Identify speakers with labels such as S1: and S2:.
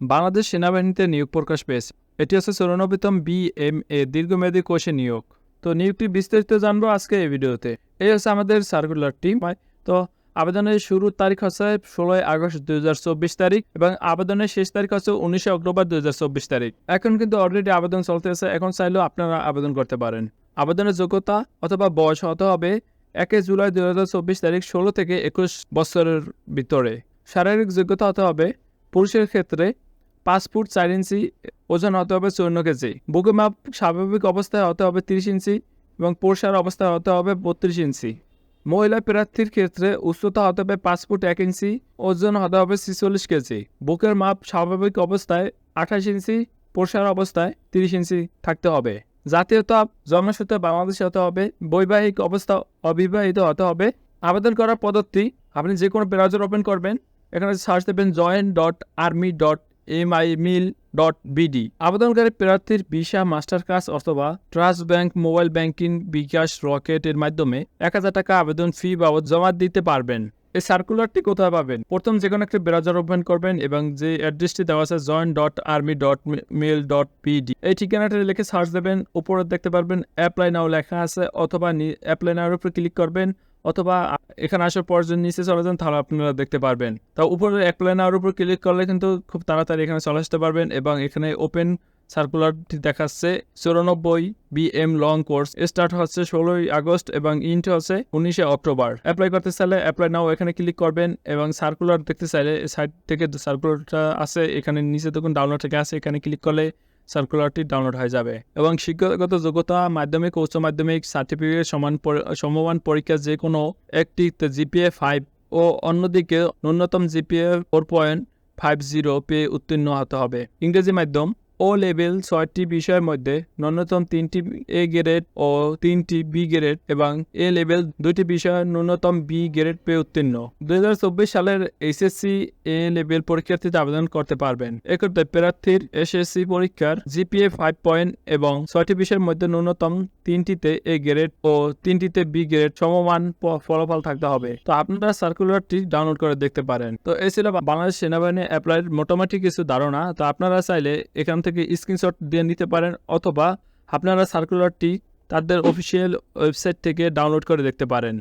S1: বাংলাদেশ সেনাবাহিনীতে নিয়োগ প্রকাশ পেয়েছে। এটি হচ্ছে চৌরানব্বইতম বি এম এ দীর্ঘমেয়াদী কোষে নিয়োগ। তো নিয়োগটি বিস্তারিত জানব আজকে এই ভিডিওতে। এই হচ্ছে আমাদের সার্কুলারটি তো আবেদনের শুরুর তারিখ হচ্ছে ষোলোই আগস্ট দুই তারিখ এবং আবেদনের শেষ তারিখ হচ্ছে উনিশে অক্টোবর দুই হাজার চব্বিশ তারিখ। এখন কিন্তু অলরেডি আবেদন চলতেছে। এখন চাইলেও আপনারা আবেদন করতে পারেন। আবেদনের যোগ্যতা অথবা বয়স হতে হবে একে জুলাই দু হাজার চব্বিশ তারিখ ষোলো থেকে একুশ বছরের ভিতরে। শারীরিক যোগ্যতা হতে হবে পুরুষের ক্ষেত্রে পাঁচ ফুট চার ইঞ্চি, ওজন হতে হবে চৌন্ন কেজি। বুকে মাপ স্বাভাবিক অবস্থায় হতে হবে তিরিশ ইঞ্চি এবং পুরুষের অবস্থায় হতে হবে বত্রিশ ইঞ্চি। মহিলা প্রার্থীর ক্ষেত্রে উচ্চতা হতে হবে পাঁচ ফুট এক ইঞ্চি, ওজন হতে হবে ছিচল্লিশ কেজি। বুকের মাপ স্বাভাবিক অবস্থায় আঠাশ ইঞ্চি পোষার অবস্থায় তিরিশ ইঞ্চি থাকতে হবে। জাতীয়তা জন্মসূত্রে বাংলাদেশে হতে হবে, বৈবাহিক অবস্থা অবিবাহিত হতে হবে। আবেদন করার পদ্ধতি, আপনি যে কোনো ব্রাউজার ওপেন করবেন। এখানে সার্চ দেবেন join dot army dot M I L dot BD আবেদনকারী প্রার্থীর ভিসা মাস্টার কার্ড অথবা trust bank, mobile banking, bKash রকেটের মাধ্যমে এক হাজার টাকা আবেদন ফি বাবদ জমা দিতে পারবেন। এই সার্কুলারটি কোথায় পাবেন? প্রথম যে কোনো একটি ব্রাউজার ওপেন করবেন এবং যে অ্যাড্রেসটি দেওয়া আছে join dot army dot mail dot BD এই ঠিকানাটা লিখে সার্চ দেবেন, উপরে দেখতে পারবেন অ্যাপ্লাই নাও লেখা আছে অথবা অ্যাপ্লাই নাওর উপরে ক্লিক করবেন। অথবা এখানে আসার পর যদি নিচে চলে যান, তাহলে আপনারা দেখতে পারবেন। তা উপরে অ্যাপ্লাই নাওর উপর ক্লিক করলে কিন্তু খুব তাড়াতাড়ি এখানে চলে আসতে পারবেন এবং এখানে ওপেন সার্কুলারটি দেখাচ্ছে। চৌরানব্বই বিএম লং কোর্স স্টার্ট হচ্ছে ষোলোই আগস্ট এবং ইন্ট হচ্ছে উনিশে অক্টোবর। অ্যাপ্লাই করতে চাইলে অ্যাপ্লাই নাও এখানে ক্লিক করবেন এবং সার্কুলার দেখতে চাইলে সাইড থেকে সার্কুলারটা আছে, এখানে নিচে দেখুন ডাউনলোড থেকে আছে, এখানে ক্লিক করলে সার্কুলারটি ডাউনলোড হয়ে যাবে। এবং শিক্ষাগত যোগ্যতা, মাধ্যমিক, উচ্চ মাধ্যমিক সার্টিফিকেট সমান সমমান পরীক্ষা যে কোনো একটি জিপিএ ফাইভ ও অন্যদিকে ন্যূনতম GPA four point five zero পেয়ে উত্তীর্ণ হতে হবে। ইংরেজি মাধ্যম ও লেভেল ছয়টি বিষয়ের মধ্যে ন্যূনতম তিনটি এ গ্রেড ও তিনটি বি গ্রেড এবং এ লেভেল দুইটি বিষয়ে ন্যূনতম বি গ্রেড পেয়ে উত্তীর্ণ। দু হাজার চব্বিশ সালের এইচএসসি এ লেভেল পরীক্ষার্থীতে আবেদন করতে পারবেন। এক্ষেত্রে প্রার্থীর এসএসসি পরীক্ষার জিপিএ ফাইভ পয়েন্ট এবং ছয়টি বিষয়ের মধ্যে ন্যূনতম তিনটিতে এ গ্রেড ও তিনটিতে বি গ্রেড সমমান ফলাফল থাকতে হবে। তো আপনারা সার্কুলারটি ডাউনলোড করে দেখতে পারেন। তো এই ছিল বাংলাদেশ সেনাবাহিনী অ্যাপ্লাইয়ের মোটামুটি কিছু ধারণা। তো আপনারা চাইলে এখান থেকে স্ক্রিনশট দিয়ে নিতে পারেন অথবা আপনারা সার্কুলারটি তাদের অফিসিয়াল ওয়েবসাইট থেকে ডাউনলোড করে দেখতে পারেন।